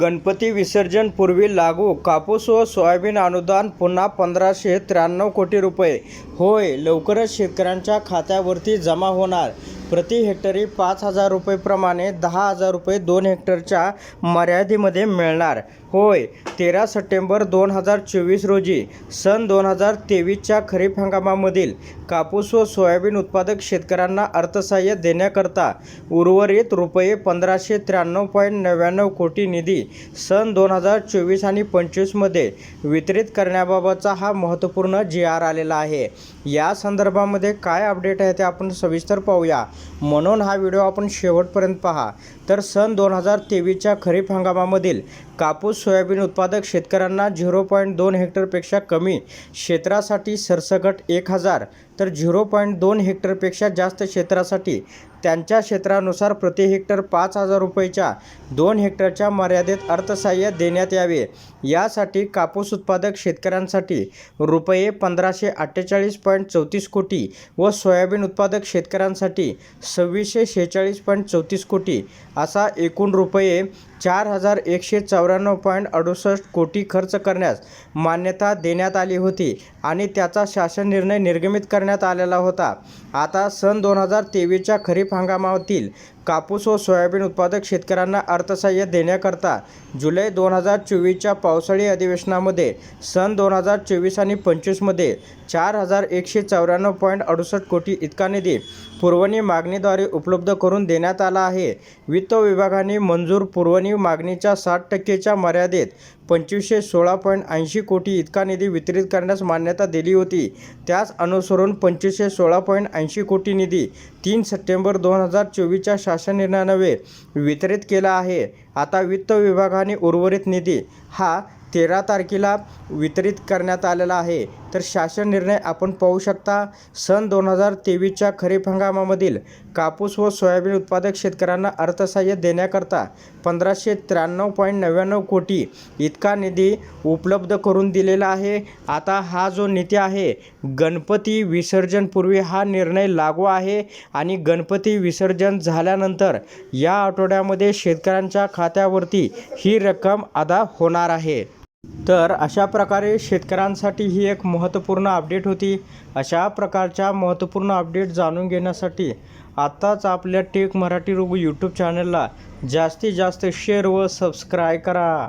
गणपती विसर्जनपूर्वी लागू कापूस व सोयाबीन अनुदान पुन्हा पंधराशे त्र्याण्णव कोटी रुपये. होय लवकरच शेतकऱ्यांच्या खात्यावरती जमा होणार. प्रति हेक्टरी पाच हजार रुपयेप्रमाणे दहा हजार रुपये दोन हेक्टरच्या मर्यादेमध्ये मिळणार. होय तेरा सप्टेंबर दोन हजार चोवीस रोजी सन दोन हजार तेवीसच्या खरीप हंगामामधील कापूस व सोयाबीन उत्पादक शेतकऱ्यांना अर्थसहाय्य देण्याकरता उर्वरित रुपये पंधराशे त्र्याण्णव पॉईंट नव्याण्णव कोटी निधी सन दोन हजार चोवीस आणि पंचवीसमध्ये वितरित करण्याबाबतचा हा महत्त्वपूर्ण जी आर आलेला आहे. या संदर्भामध्ये काय अपडेट आहे ते आपण सविस्तर पाहूया. म्हणून हा व्हिडिओ आपण शेवटपर्यंत पहा. तर सन दोन हजार तेवीसच्या खरीप हंगामामधील कापूस सोयाबीन उत्पादक शेतकऱ्यांना झिरो पॉईंट दोन हेक्टरपेक्षा कमी क्षेत्रासाठी सरसकट एक हजार तर झिरो पॉईंट दोन हेक्टरपेक्षा जास्त क्षेत्रासाठी त्यांच्या क्षेत्रानुसार प्रति हेक्टर पाच हजार रुपयेच्या दोन हेक्टरच्या मर्यादेत अर्थसहाय्य देण्यात यावे. यासाठी कापूस उत्पादक शेतकऱ्यांसाठी रुपये पंधराशे अठ्ठेचाळीस पॉईंट चौतीस कोटी व सोयाबीन उत्पादक शेतकऱ्यांसाठी सव्वीसशे शेहेचाळीस पॉईंट चौतीस कोटी असा एकूण रुपये चार हजार एकशे चौऱ्याण्णव पॉईंट पॉईंट अडुसष्ट कोटी खर्च करण्यास मान्यता देण्यात आली होती आणि त्याचा शासन निर्णय निर्गमित करण्यात आलेला होता. आता सन दोन हजार तेवीसच्या खरीप हंगामातील कापूस व सोयाबीन उत्पादक शेतकऱ्यांना अर्थसहाय्य देण्याकरता जुलै दोन हजार चोवीसच्या पावसाळी अधिवेशनामध्ये सन दोन हजार चोवीस आणि पंचवीसमध्ये चार हजार एकशे चौऱ्याण्णव पॉईंट अडुसष्ट कोटी इतका निधी पुरवणी मागणीद्वारे उपलब्ध करून देण्यात आला आहे. वित्त विभागाने मंजूर पुरवणी मागणीच्या साठ टक्केच्या मर्यादेत पंचवीसशे सोळा पॉईंट ऐंशी कोटी इतका निधी वितरित करण्यास मान्यता दिली होती. त्याच अनुसरून पंचवीसशे सोळा पॉईंट ऐंशी कोटी निधी तीन सप्टेंबर दोन हजार चोवीसच्या शासन निर्णयानवे वितरित केला आहे. आता वित्त विभागाने उर्वरित निधी हा तेरा तारखेला वितरित करण्यात आलेला आहे. तर शासन निर्णय आपण पाहू शकता. सन दोन हजार तेवीसच्या खरीप हंगामामधील कापूस व सोयाबीन उत्पादक शेतकऱ्यांना अर्थसहाय्य देण्याकरता पंधराशे त्र्याण्णव पॉईंट नव्याण्णव कोटी इतका निधी उपलब्ध करून दिलेला आहे. आता हा जो निधी आहे गणपती विसर्जनपूर्वी हा निर्णय लागू आहे आणि गणपती विसर्जन झाल्यानंतर या आठवड्यामध्ये शेतकऱ्यांच्या खात्यावरती ही रक्कम अदा होणार आहे. तर अशा प्रकारे शेतकऱ्यांसाठी ही एक महत्त्वपूर्ण अपडेट होती. अशा प्रकारच्या महत्त्वपूर्ण अपडेट जाणून घेण्यासाठी आत्ताच आपल्या टेक मराठी रोग यूट्यूब चॅनलला जास्तीत जास्त शेअर व सबस्क्राईब करा.